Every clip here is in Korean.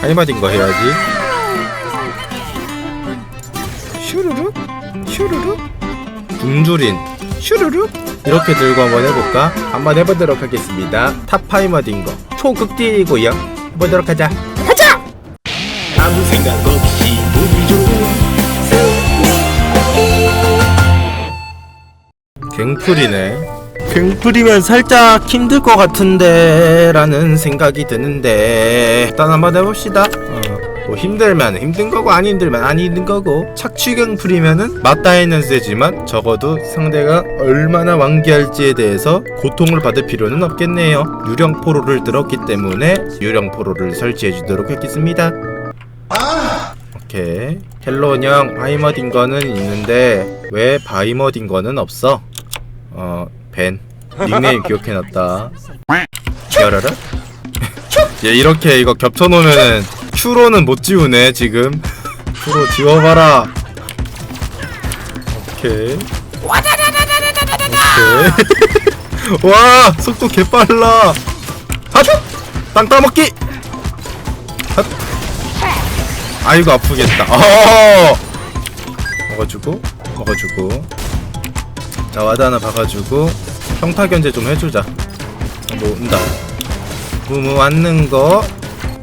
하이마딘 거 해야지. 슈루룩 슈루룩 굶주린. 슈루룩 이렇게 들고 한번 해볼까? 한번 해보도록 하겠습니다. 탑 하이마딘 거. 초극딜이고요. 해보도록 하자. 가자! 아무 생각 없이 좋은 갱플이네 갱플이면 살짝 힘들 것 같은데 라는 생각이 드는데 일단 한번 해봅시다. 어, 뭐 힘들면 힘든 거고 안 힘들면 안 힘든 거고. 착취 갱플이면은 맞다이는 세지만 적어도 상대가 얼마나 완기할지에 대해서 고통을 받을 필요는 없겠네요. 유령 포로를 들었기 때문에 유령 포로를 설치해 주도록 하겠습니다. 오케이. 켈론형 바이머딘 거는 있는데 왜 바이머딘 거는 없어? 어, 벤. 닉네임 기억해놨다. 열어라? 얘 이렇게 이거 겹쳐놓으면은 큐로는 못 지우네, 지금. 큐로 지워봐라. 오케이. 오케이. 와, 속도 개빨라. 핫! 땅 따먹기! 핫! 아이고, 아프겠다. 어! 먹어주고, 먹어주고. 자 와드 하나 박아주고 평타 견제 좀 해주자 어, 뭐 온다 무무 왔는 거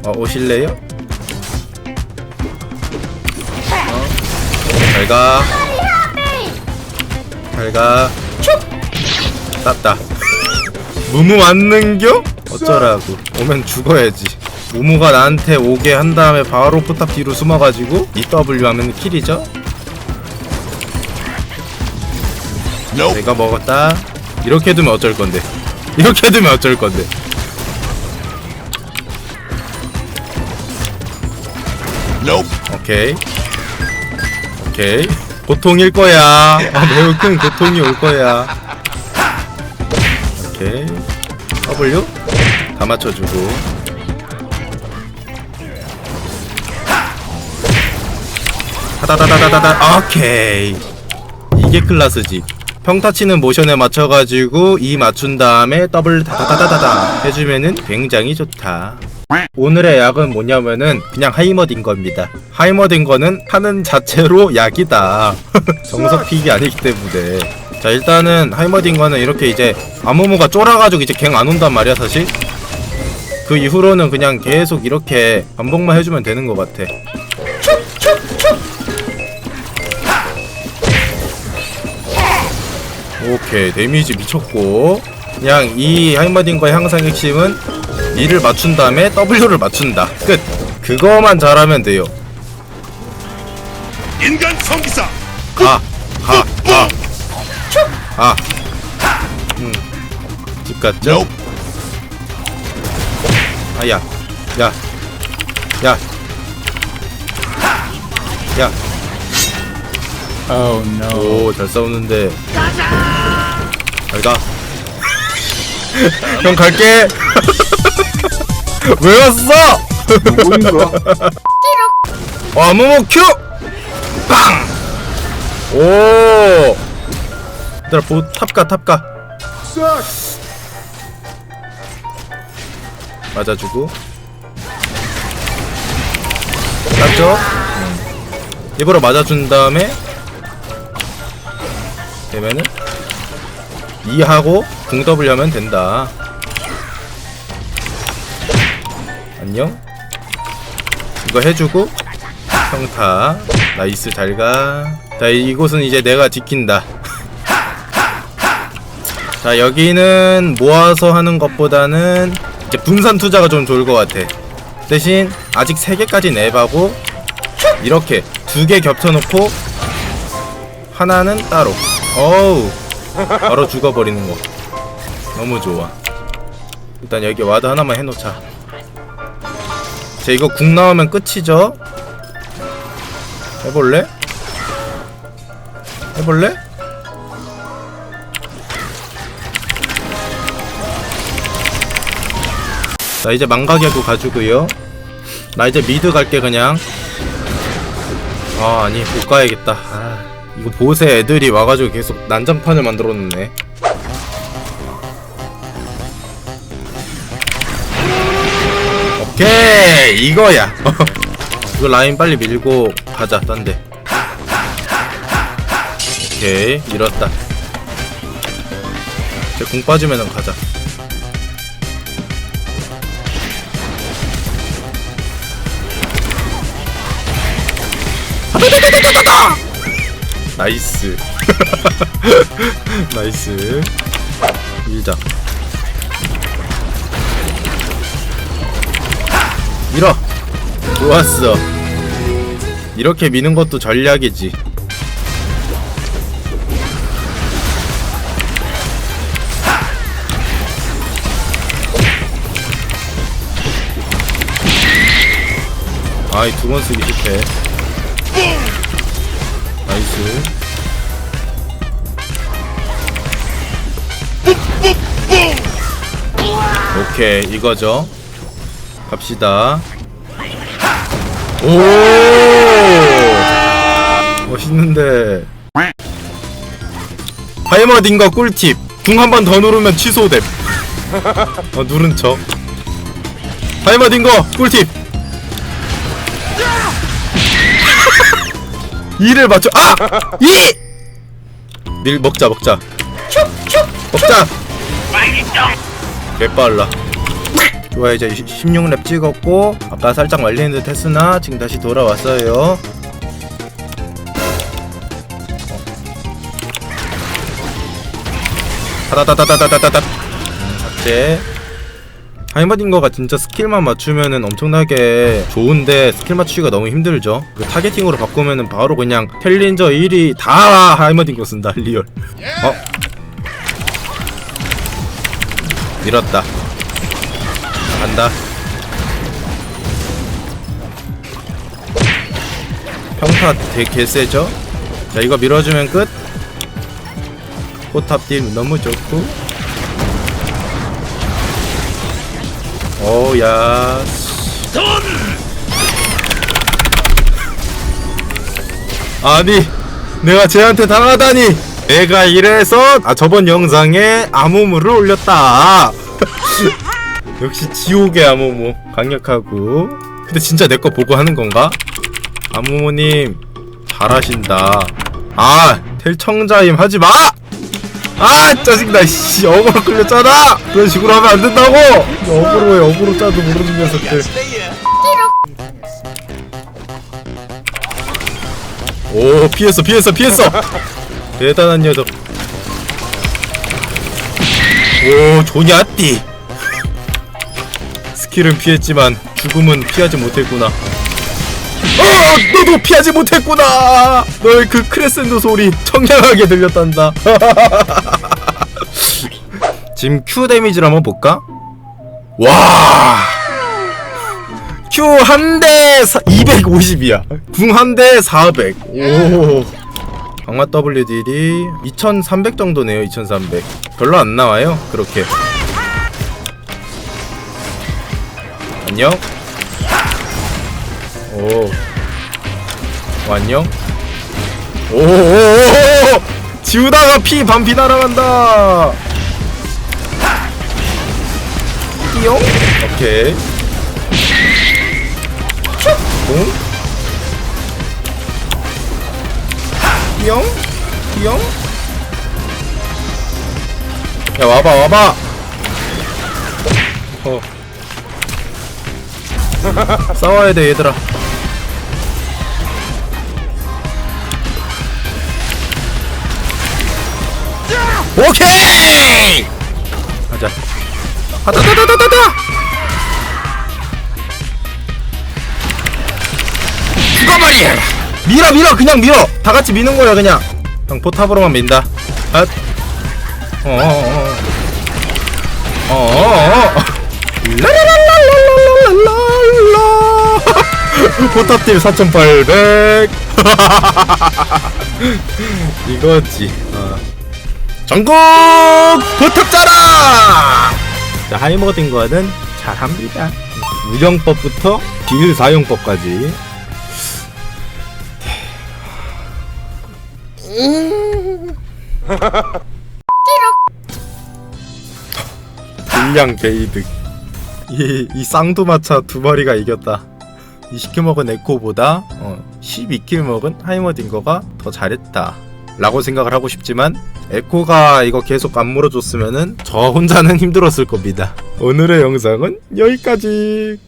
어, 오실래요? 어. 잘가 잘가 땄다 무무 왔는겨? 어쩌라고 오면 죽어야지 무무가 나한테 오게 한 다음에 바로 포탑 뒤로 숨어가지고 EW 하면 킬이죠? 내가 먹었다. 이렇게 두면 어쩔 건데. 이렇게 두면 어쩔 건데. 오케이. 오케이. 고통일 거야. 아, 매우 큰 고통이 올 거야. 오케이. W 다 맞춰주고. 하다다다다다다. 오케이. 이게 클라스지. 평타 치는 모션에 맞춰가지고 이 맞춘 다음에 더블 다다다다다 해주면은 굉장히 좋다. 오늘의 약은 뭐냐면은 그냥 하이머딘 겁니다. 하이머딘 거는 하는 자체로 약이다. 정석 픽이 아니기 때문에. 자 일단은 하이머딘 거는 이렇게 이제 아무무가 쫄아가지고 이제 갱 안 온단 말이야 사실. 그 이후로는 그냥 계속 이렇게 반복만 해주면 되는 것 같아. 오케이 데미지 미쳤고 그냥 이 하이머딩과의 항상 핵심은 이를 맞춘 다음에 W를 맞춘다 끝 그거만 잘하면 돼요 인간 성기사 가 가 가 아. 음. 집 갔죠? 아야 야 야. 야. Oh no. 오, 잘 싸우는데. 잘 가. 형 갈게. 왜 왔어? 와, 무모 큐! 빵! 오! 얘들아, 보, 탑가, 탑가. 맞아주고. 맞죠? 입으로 맞아준 다음에 되면은 2하고 궁 하면 된다. 안녕. 이거 해주고 평타. 나이스 잘가. 자 이곳은 이제 내가 지킨다. 자 여기는 모아서 하는 것보다는 이제 분산 투자가 좀 좋을 것 같아. 대신 아직 3개까지 내바고 이렇게 두 개 겹쳐놓고 하나는 따로 어우. 바로 죽어버리는 거. 너무 좋아. 일단 여기 와드 하나만 해놓자. 자 이거 궁 나오면 끝이죠? 해볼래? 해볼래? 자 이제 망각야구 가지고요. 나 이제 미드 갈게 그냥. 아 아니 못 가야겠다. 아, 이거 보세 애들이 와가지고 계속 난장판을 만들어 놓네. 오케이 이거야. 이거 라인 빨리 밀고 가자 딴데. 오케이 밀었다. 이제 공 빠지면은 가자 나이스. 나이스. 밀자. 밀어. 좋았어. 이렇게 미는 것도 전략이지. 아이 두 번 쓰기 실패 나이스. 오케이 이거죠. 갑시다. 오! 멋있는데. 하이머딩거 꿀팁. 궁 한 번 더 누르면 취소됨. 어 누른 척. 하이머딩거 꿀팁 이를 맞춰. 아! 이! 밀 먹자 먹자. 먹자! 개빨라. 좋아 이제 16렙 찍었고 아까 살짝 말리는 듯 했으나 지금 다시 돌아왔어요. 타다다다다다다다. 음, 삭제 하이머딩거가 진짜 스킬만 맞추면은 엄청나게 좋은데 스킬 맞추기가 너무 힘들죠. 그 타겟팅으로 바꾸면은 바로 그냥 텔린저 1위 다 하이머딩거 쓴다 리얼. 어? 밀었다. 간다. 평타 되게 개세죠? 자 이거 밀어주면 끝. 포탑 딜 너무 좋고 오야. 아니 내가 쟤한테 당하다니. 내가 이래서 아 저번 영상에 아무무를 올렸다. 역시 지옥의 아무무 강력하고. 근데 진짜 내 거 보고 하는 건가? 아무무님 잘하신다. 아 텔청자임 하지마! 아 짜증나 씨. 어그로 끌렸잖아. 그런 식으로 하면 안 된다고. 어그로에 어그로 짜도 모르는 녀석들. 오 피했어 피했어 피했어. 대단한 녀석. 오 조냐띠. 스킬은 피했지만 죽음은 피하지 못했구나 어 너도 피하지 못했구나. 너의 그 크레센도 소리 청량하게 들렸단다. 지금 Q 데미지를 한번 볼까? 와! Q 한 대 250이야. 궁 한 대 400. 오. 강마 W 딜이 2300 정도네요 2300 별로 안 나와요 그렇게. 안녕 오. 어, 안녕 오오오오. 지우다가 피 반피 날아간다. 띠용? 오케이. 응? 띠용? 띠용? 야 와봐 와봐. 어. 싸워야 돼 얘들아 오케이! 가자. 아다다다다다다! 죽어버려 밀어 밀어 그냥 밀어. 다 같이 미는 거야 그냥. 형 포탑으로만 민다. 아. 어어어 어어어 라라라라라라라라. 포탑팀 4800 이거지. 어. 전국 포탑자라 자 하이머딩 거는 잘합니다 우정법부터 딜 사용법까지 분량 게이득 이, 이 쌍두마차 두 마리가 이겼다. 20킬 먹은 에코보다 어, 12킬 먹은 하이머딩거가 더 잘했다. 라고 생각을 하고 싶지만 에코가 이거 계속 안 물어줬으면은 저 혼자는 힘들었을 겁니다. 오늘의 영상은 여기까지.